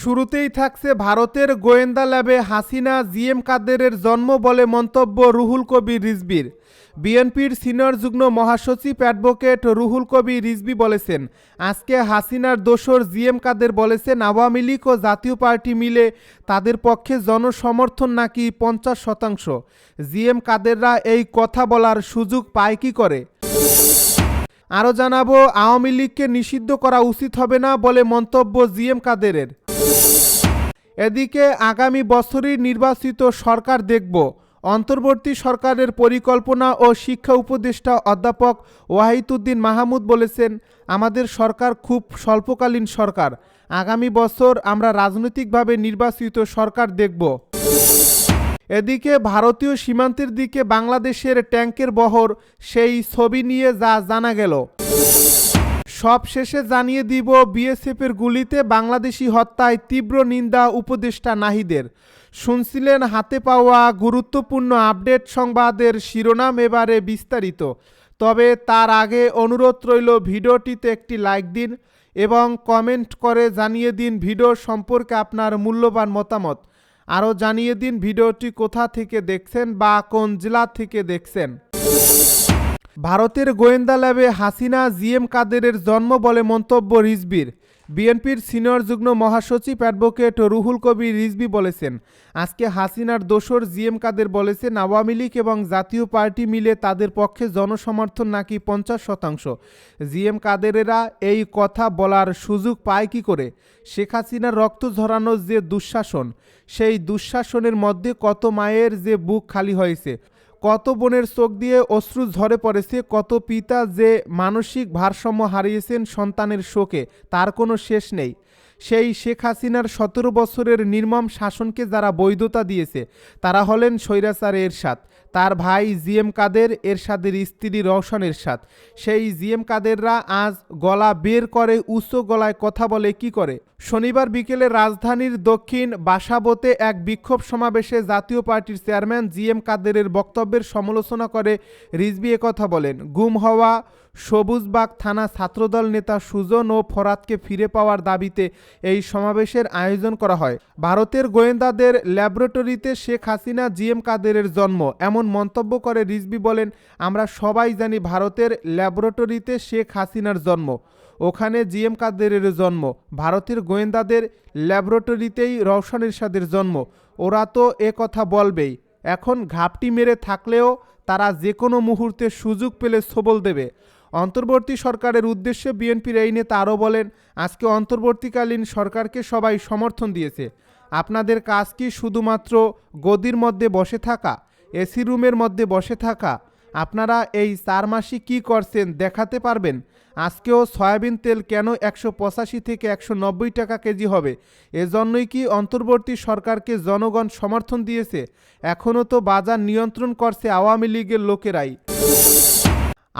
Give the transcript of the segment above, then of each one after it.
শুরুতেই থাকছে ভারতের গোয়েন্দা ল্যাবে হাসিনা, জিএম কাদেরের জন্ম বলে মন্তব্য রুহুল কবির রিজবির। বিএনপির সিনিয়র যুগ্ম মহাসচিব অ্যাডভোকেট রুহুল কবির রিজবি বলেছেন, আজকে হাসিনার দোসর জিএম কাদের বলেছেন, আওয়ামী লীগ ও জাতীয় পার্টি মিলে তাদের পক্ষে জনসমর্থন নাকি পঞ্চাশ শতাংশ। জিএম কাদেররা এই কথা বলার সুযোগ পায় কি করে? আরও জানাব, আওয়ামী লীগকে নিষিদ্ধ করা উচিত হবে না বলে মন্তব্য জিএম কাদেরের। এদিকে আগামী বছরই নির্বাচিত সরকার দেখব। অন্তর্বর্তী সরকারের পরিকল্পনা ও শিক্ষা উপদেষ্টা অধ্যাপক ওয়াহিদুদ্দিন মাহমুদ বলেছেন, আমাদের সরকার খুব স্বল্পকালীন সরকার। আগামী বছর আমরা রাজনৈতিকভাবে নির্বাচিত সরকার দেখব। এদিকে ভারতীয় সীমান্তের দিকে বাংলাদেশের ট্যাঙ্কের বহর, সেই ছবি নিয়ে যা জানা গেল। সব শেষে জানিয়ে দিব, বিএসএফের গুলিতে বাংলাদেশি হত্যায় তীব্র নিন্দা উপদেষ্টা নাহিদের। শুনছিলেন হাতে পাওয়া গুরুত্বপূর্ণ আপডেট সংবাদের শিরোনাম এবারে বিস্তারিত। তবে তার আগে অনুরোধ রইল ভিডিওটিতে একটি লাইক দিন এবং কমেন্ট করে জানিয়ে দিন ভিডিও সম্পর্কে আপনার মূল্যবান মতামত। আরও জানিয়ে দিন ভিডিওটি কোথা থেকে দেখছেন বা কোন জেলা থেকে দেখছেন। ভারতের গোয়েন্দা ল্যাবে হাসিনা, জিএম কাদেরের জন্ম বলে মন্তব্য রিজবির। বিএনপির সিনিয়র যুগ্ম মহাসচিব অ্যাডভোকেট রুহুল কবির রিজবি বলেছেন, আজকে হাসিনার দোসর জিএম কাদের বলেছেন, আওয়ামী লীগ এবং জাতীয় পার্টি মিলে তাদের পক্ষে জনসমর্থন নাকি পঞ্চাশ শতাংশ। জিএম কাদেরেরা এই কথা বলার সুযোগ পায় কি করে? শেখ হাসিনার রক্ত ঝরানোর যে দুঃশাসন, সেই দুঃশাসনের মধ্যে কত মায়ের যে বুক খালি হয়েছে? কত বোনের চোখ দিয়ে অশ্রু ঝরে পড়েছে, কত পিতা যে মানসিক ভারসাম্য হারিয়েছেন সন্তানের শোকে, তার কোনো শেষ নেই। সেই শেখ হাসিনার সতেরো বছরের নির্মম শাসনকে যারা বৈধতা দিয়েছে, তারা হলেন স্বৈরাচার এরশাদ তার ভাই জিএম কাদের এরশাদের স্ত্রী রওশন এরশাদ। সেই জিএম কাদেররা আজ গলা বের করে উচ্চ গলায় কথা বলে, কি করে? শনিবার বিকেলে রাজধানীর দক্ষিণ বাসাবোতে এক বিক্ষোভ সমাবেশে জাতীয় পার্টির চেয়ারম্যান জিএম কাদেরের বক্তব্যের সমালোচনা করে রিজবি কথা বলেন, গুম হওয়া সবুজবাগ থানা ছাত্রদল নেতা সুজন ও ফরাতকে ফিরে পাওয়ার দাবিতে এই সমাবেশের আয়োজন করা হয়। ভারতের গোয়েন্দাদের ল্যাবরেটরিতে শেখ হাসিনা জিএম কাদেরের জন্ম। এমন মন্তব্য করে রিজবি বলেন, আমরা সবাই জানি ভারতের ল্যাবরেটরিতে শেখ হাসিনার জন্ম। ওখানে জিএম কাদেরের জন্ম। ভারতের গোয়েন্দাদের ল্যাবরেটরিতেই রওশন এরশাদের জন্ম। ওরা তো এ কথা বলবেই। এখন ঘাপটি মেরে থাকলেও তারা যে কোনো মুহূর্তে সুযোগ পেলে সবল দেবে। অন্তর্বর্তী সরকারের উদ্দেশ্যে বিএনপির এই নেতা আরও বলেন, আজকে অন্তর্বর্তীকালীন সরকারকে সবাই সমর্থন দিয়েছে। আপনাদের কাজ কি শুধুমাত্র গদির মধ্যে বসে থাকা? এসি রুমের মধ্যে বসে থাকা। আপনারা এই চার মাসে কী করছেন দেখাতে পারবেন? আজকেও সয়াবিন তেল কেন একশো পঁচাশি থেকে একশো নব্বই টাকা কেজি হবে? এজন্যই কি অন্তর্বর্তী সরকারকে জনগণ সমর্থন দিয়েছে? এখনও তো বাজার নিয়ন্ত্রণ করছে আওয়ামী লীগের লোকেরাই।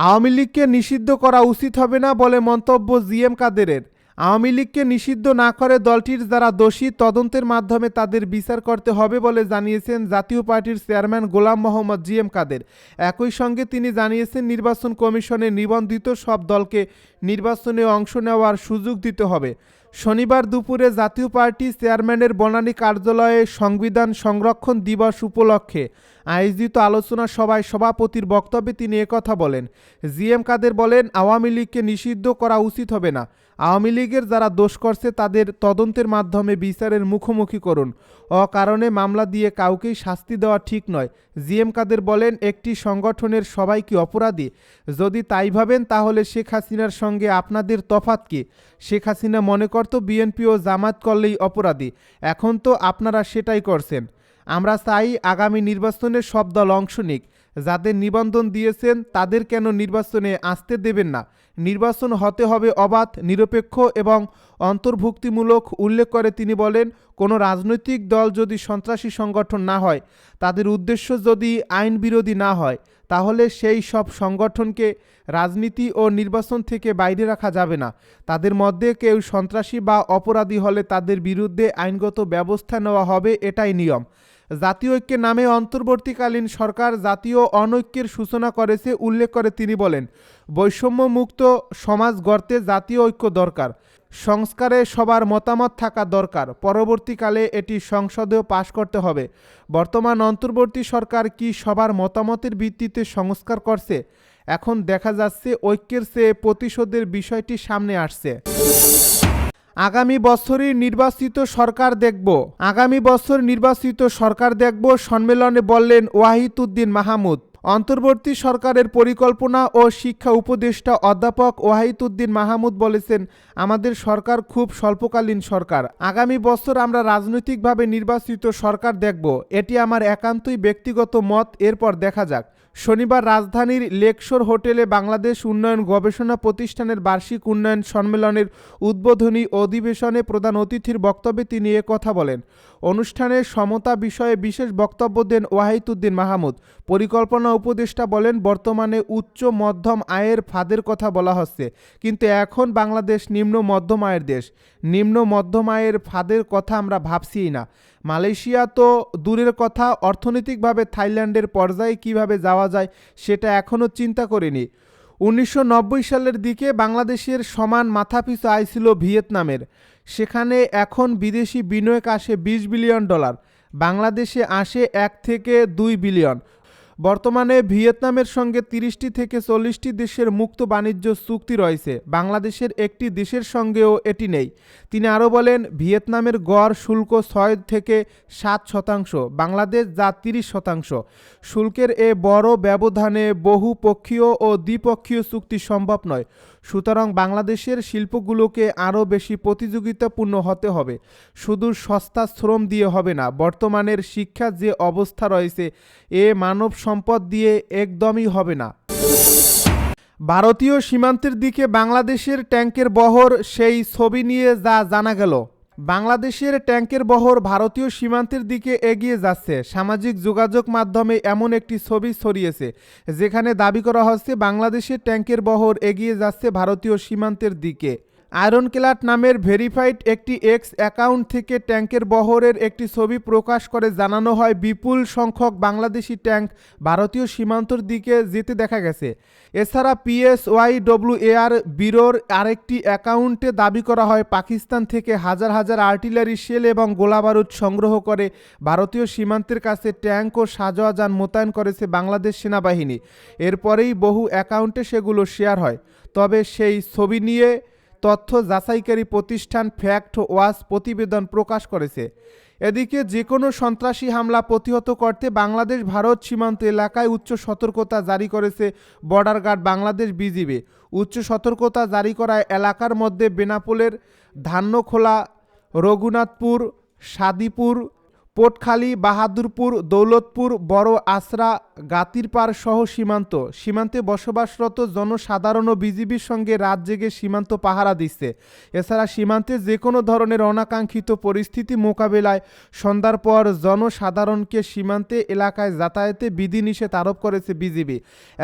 আওয়ামী লীগকে নিষিদ্ধ করা উচিত হবে না বলে মন্তব্য জিএম কাদেরের। আওয়ামী লীগকে নিষিদ্ধ না করে দলটির যারা দোষী, তদন্তের মাধ্যমে তাদের বিচার করতে হবে বলে জানিয়েছেন জাতীয় পার্টির chairman Golam Mohammad G M Kader. একই সঙ্গে তিনি জানিয়েছেন, নির্বাচন কমিশনে নিবন্ধিত সব দলকে নির্বাচনে অংশ নেওয়ার সুযোগ দিতে হবে। শনিবার দুপুরে জাতীয় পার্টি চেয়ারম্যানের বনানী কার্যালয়ে সংবিধান সংরক্ষণ দিবস উপলক্ষে আয়োজিত আলোচনা সভায় সভাপতির বক্তব্যে তিনি একথা বলেন। জিএম কাদের বলেন, আওয়ামী লীগকে নিষিদ্ধ করা উচিত হবে না। আওয়ামী লীগের যারা দোষ করছে তাদের তদন্তের মাধ্যমে বিচারের মুখোমুখি করুন। অকারণে মামলা দিয়ে কাউকেই শাস্তি দেওয়া ঠিক নয়। জিএম কাদের বলেন, একটি সংগঠনের সবাই কি অপরাধী? যদি তাই ভাবেন, তাহলে শেখ হাসিনার সঙ্গে আপনাদের তফাত কি? শেখ হাসিনা মনে করত বিএনপি ও জামাত করলেই অপরাধী। এখন তো আপনারা সেটাই করছেন। আমরা চাই আগামী নির্বাচনে সব দল অংশ নিক। যাদের নিবন্ধন দিয়েছেন, তাদের কেন নির্বাচনে আসতে দেবেন না? নির্বাচন হতে হবে অবাধ, নিরপেক্ষ এবং অন্তর্ভুক্তিমূলক, উল্লেখ করে তিনি বলেন, কোনো রাজনৈতিক দল যদি সন্ত্রাসী সংগঠন না হয়, তাদের উদ্দেশ্য যদি আইন বিরোধী না হয়, তাহলে সেই সব সংগঠনকে রাজনীতি ও নির্বাচন থেকে বাইরে রাখা যাবে না। তাদের মধ্যে কেউ সন্ত্রাসী বা অপরাধী হলে তাদের বিরুদ্ধে আইনগত ব্যবস্থা নেওয়া হবে, এটাই নিয়ম। জাতীয় ঐক্যের নামে অন্তর্বর্তীকালীন সরকার জাতীয় অনৈক্যের সূচনা করেছে উল্লেখ করে তিনি বলেন, বৈষম্যমুক্ত সমাজ গড়তে জাতীয় ঐক্য দরকার, সংস্কারে সবার মতামত থাকা দরকার, পরবর্তীকালে এটি সংসদেও পাশ করতে হবে। বর্তমান অন্তর্বর্তী সরকার কি সবার মতামতের ভিত্তিতে সংস্কার করছে? এখন দেখা যাচ্ছে ঐক্যের চেয়ে প্রতিশোধের বিষয়টি সামনে আসছে। আগামী বছরই নির্বাচিত সরকার দেখব। আগামী বছর নির্বাচিত সরকার দেখব সম্মেলনে বললেন ওয়াহিদুদ্দিন মাহমুদ। অন্তর্বর্তী সরকারের পরিকল্পনা ও শিক্ষা উপদেষ্টা অধ্যাপক ওয়াহিদুদ্দিন মাহমুদ বলেছেন, আমাদের সরকার খুব স্বল্পকালীন সরকার। আগামী বছর আমরা রাজনৈতিকভাবে নির্বাচিত সরকার দেখব। এটি আমার একান্তই ব্যক্তিগত মত, এরপর দেখা যাক। শনিবার রাজধানীর লেকশোর হোটেলে বাংলাদেশ উন্নয়ন গবেষণা প্রতিষ্ঠানের বার্ষিক উন্নয়ন সম্মেলনের উদ্বোধনী অধিবেশনে প্রধান অতিথির বক্তব্যে তিনি কথা বলেন। অনুষ্ঠানে সমতা বিষয়ে বিশেষ বক্তব্য দেন ওয়াহিদুদ্দিন মাহমুদ। পরিকল্পনা উপদেষ্টা বলেন, বর্তমানে উচ্চ মধ্যম আয়ের ফাঁদের কথা বলা হচ্ছে, কিন্তু এখন বাংলাদেশ নিম্ন মধ্যম আয়ের দেশ। নিম্ন মধ্যম আয়ের ফাঁদের কথা আমরা ভাবছিই না। মালয়েশিয়া তো দূরের কথা, অর্থনৈতিকভাবে থাইল্যান্ডের পর্যায়ে কীভাবে যাওয়া যায় সেটা এখনও চিন্তা করেনি। উনিশশো সালের দিকে বাংলাদেশের সমান মাথাপিছু আয় ছিল ভিয়েতনামের। সেখানে এখন বিদেশি বিনিয়োগ আসে বিশ বিলিয়ন ডলার, বাংলাদেশে আসে এক থেকে দুই বিলিয়ন। বর্তমানে ভিয়েতনামের সঙ্গে তিরিশটি থেকে চল্লিশটি দেশের মুক্ত বাণিজ্য চুক্তি রয়েছে। বাংলাদেশের একটি দেশের সঙ্গেও এটি নেই। তিনি আরও বলেন, ভিয়েতনামের গড় শুল্ক ছয় থেকে সাত শতাংশ, বাংলাদেশ যা তিরিশ শতাংশ। শুল্কের এ বড় ব্যবধানে বহুপক্ষীয় ও দ্বিপক্ষীয় চুক্তি সম্ভব নয়। সুতরাং বাংলাদেশের শিল্পগুলোকে আরও বেশি প্রতিযোগিতাপূর্ণ হতে হবে। শুধু সস্তা শ্রম দিয়ে হবে না, বর্তমানের শিক্ষার যে অবস্থা রয়েছে, এ মানব সম্পদ দিয়ে একদমই হবে না। ভারতীয় সীমান্তের দিকে বাংলাদেশের ট্যাঙ্কের বহর, সেই ছবি নিয়ে যা জানা গেল। বাংলাদেশের ট্যাঙ্কের বহর ভারতীয় সীমান্তের দিকে এগিয়ে যাচ্ছে। সামাজিক যোগাযোগ মাধ্যমে এমন একটি ছবি ছড়িয়েছে, যেখানে দাবি করা হচ্ছে বাংলাদেশের ট্যাঙ্কের বহর এগিয়ে যাচ্ছে ভারতীয় সীমান্তের দিকে। আয়রন ক্লাট নামের ভেরিফাইড একটি এক্স অ্যাকাউন্ট থেকে ট্যাঙ্কের বহরের একটি ছবি প্রকাশ করে জানানো হয়, বিপুল সংখ্যক বাংলাদেশি ট্যাঙ্ক ভারতীয় সীমান্তর দিকে যেতে দেখা গেছে। এছাড়া পিএসওয়াই ডব্লিউ এআর ব্যুরোর আরেকটি অ্যাকাউন্টে দাবি করা হয়, পাকিস্তান থেকে হাজার হাজার আর্টিলারি শেল এবং গোলাবারুদ সংগ্রহ করে ভারতীয় সীমান্তের কাছে ট্যাঙ্ক ও সাজোয়া যান মোতায়েন করেছে বাংলাদেশ সেনাবাহিনী। এরপরেই বহু অ্যাকাউন্টে সেগুলো শেয়ার হয়। তবে সেই ছবি নিয়ে তথ্য যাচাইকারী প্রতিষ্ঠান ফ্যাক্ট ওয়াচ প্রতিবেদন প্রকাশ করেছে। এদিকে যে কোনো সন্ত্রাসী হামলা প্রতিহত করতে বাংলাদেশ, ভারত সীমান্ত এলাকায় উচ্চ সতর্কতা জারি করেছে বর্ডার গার্ড বাংলাদেশ বিজিবি। উচ্চ সতর্কতা জারি করা এলাকার মধ্যে বেনাপোলের, ধান্যখোলা, রঘুনাথপুর, সাদিপুর পোটখালী, বাহাদুরপুর, দৌলতপুর, বড় আশরা গাতিরপাড় সহ সীমান্ত। সীমান্তে বসবাসরত জনসাধারণ ও বিজিবির সঙ্গে রাত জেগে সীমান্ত পাহারা দিচ্ছে। এছাড়া সীমান্তে যে কোনো ধরনের অনাকাঙ্ক্ষিত পরিস্থিতি মোকাবেলায় সন্ধ্যার পর জনসাধারণকে সীমান্তে এলাকায় যাতায়াতে বিধিনিষেধ আরোপ করেছে বিজিবি।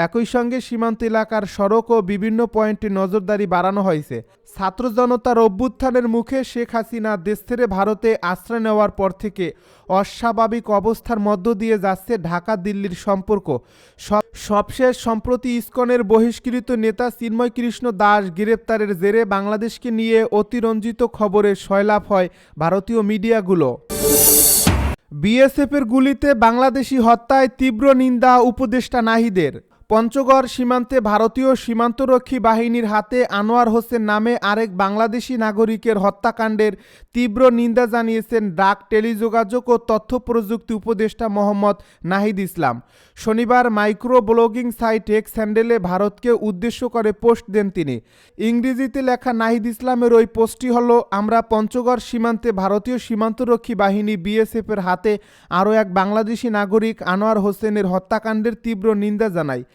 একই সঙ্গে সীমান্ত এলাকার সড়ক ও বিভিন্ন পয়েন্টে নজরদারি বাড়ানো হয়েছে। ছাত্র জনতার অভ্যুত্থানের মুখে শেখ হাসিনা দেশ ছেড়ে ভারতে আশ্রয় নেওয়ার পর থেকে অস্বাভাবিক অবস্থার মধ্য দিয়ে যাচ্ছে ঢাকা, দিল্লির সম্পর্ক। সব- সবশেষ সম্প্রতি ইসকনের বহিষ্কৃত নেতা চিন্ময় কৃষ্ণ দাস গ্রেপ্তারের জেরে বাংলাদেশকে নিয়ে অতিরঞ্জিত খবরে সয়লাভ হয় ভারতীয় মিডিয়াগুলো। বিএসএফের গুলিতে বাংলাদেশি হত্যায় তীব্র নিন্দা উপদেষ্টা নাহিদের। পঞ্চগড় সীমান্তে ভারতীয় সীমান্তরক্ষী বাহিনীর হাতে আনোয়ার হোসেন নামে আরেক বাংলাদেশি নাগরিকের হত্যাকাণ্ডের তীব্র নিন্দা জানিয়েছেন ডাক টেলিযোগাযোগ ও তথ্য প্রযুক্তি উপদেষ্টা মোহাম্মদ নাহিদ ইসলাম। শনিবার মাইক্রো ব্লগিং সাইট এক্স হ্যান্ডেলে ভারতকে উদ্দেশ্য করে পোস্ট দেন তিনি। ইংরেজিতে লেখা নাহিদ ইসলামের ওই পোস্টটি হল, আমরা পঞ্চগড় সীমান্তে ভারতীয় সীমান্তরক্ষী বাহিনী বিএসএফের হাতে আরও এক বাংলাদেশি নাগরিক আনোয়ার হোসেনের হত্যাকাণ্ডের তীব্র নিন্দা জানাই।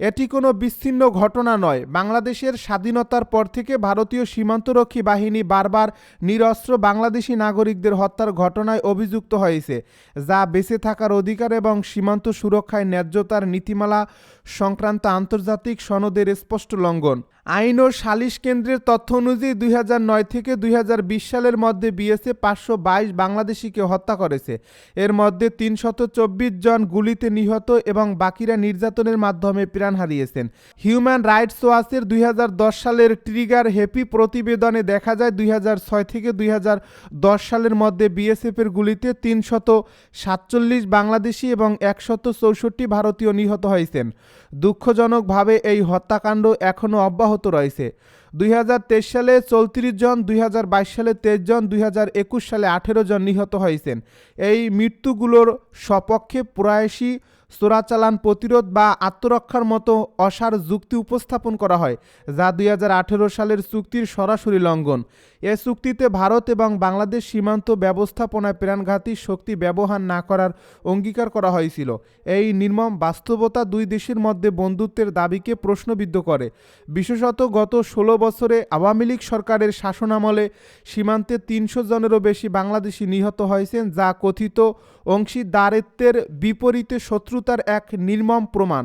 এটি কোনো বিচ্ছিন্ন ঘটনা নয়। বাংলাদেশের স্বাধীনতার পর থেকে ভারতীয় সীমান্তরক্ষী বাহিনী বারবার নিরস্ত্র বাংলাদেশি নাগরিকদের হত্যার ঘটনায় অভিযুক্ত হয়েছে, যা বেঁচে থাকার অধিকার এবং সীমান্ত সুরক্ষায় ন্যায্যতার নীতিমালা সংক্রান্ত আন্তর্জাতিক সনদের স্পষ্ট লঙ্ঘন। আইন ও সালিশ কেন্দ্রের তথ্য অনুযায়ী দুই থেকে দুই হাজার বিশ সালের মধ্যে বিএসএ পাঁচশো বাইশ বাংলাদেশিকে হত্যা করেছে। এর মধ্যে তিনশত জন গুলিতে নিহত এবং বাকিরা নির্যাতনের মাধ্যমে প্রাণ হারিয়েছেন। হিউম্যান রাইটস ওয়াচের দুই হাজার দশ সালের ট্রিগার হ্যাপি প্রতিবেদনে দেখা যায়, দুই থেকে দুই হাজার দশ সালের মধ্যে বিএসএফের গুলিতে তিনশত সাতচল্লিশ বাংলাদেশি এবং একশত চৌষট্টি ভারতীয় নিহত হয়েছেন। দুঃখজনকভাবে এই হত্যাকাণ্ড এখনও অব্যাহত রয়েছে। দুই হাজার তেইশ সালে চৌত্রিশ জন, দুই হাজার বাইশ সালে তেইশ জন, দুই হাজার একুশ সালে আঠেরো জন নিহত হয়েছেন। এই মৃত্যুগুলোর সপক্ষে প্রয়াসী চোরাচালান প্রতিরোধ বা আত্মরক্ষার মতো অসার যুক্তি উপস্থাপন করা হয়, যা দুই হাজার আঠেরো সালের চুক্তির সরাসরি লঙ্ঘন। এ চুক্তিতে ভারত এবং বাংলাদেশ সীমান্ত ব্যবস্থাপনায় প্রাণঘাতী শক্তি ব্যবহার না করার অঙ্গীকার করা হয়েছিল। এই নির্মম বাস্তবতা দুই দেশের মধ্যে বন্ধুত্বের দাবিকে প্রশ্নবিদ্ধ করে। বিশেষত গত ষোলো বছরে আওয়ামী লীগ সরকারের শাসনামলে সীমান্তে তিনশো জনেরও বেশি বাংলাদেশি নিহত হয়েছেন, যা কথিত অংশীদারিত্বের বিপরীতে শত্রুতার এক নির্মম প্রমাণ।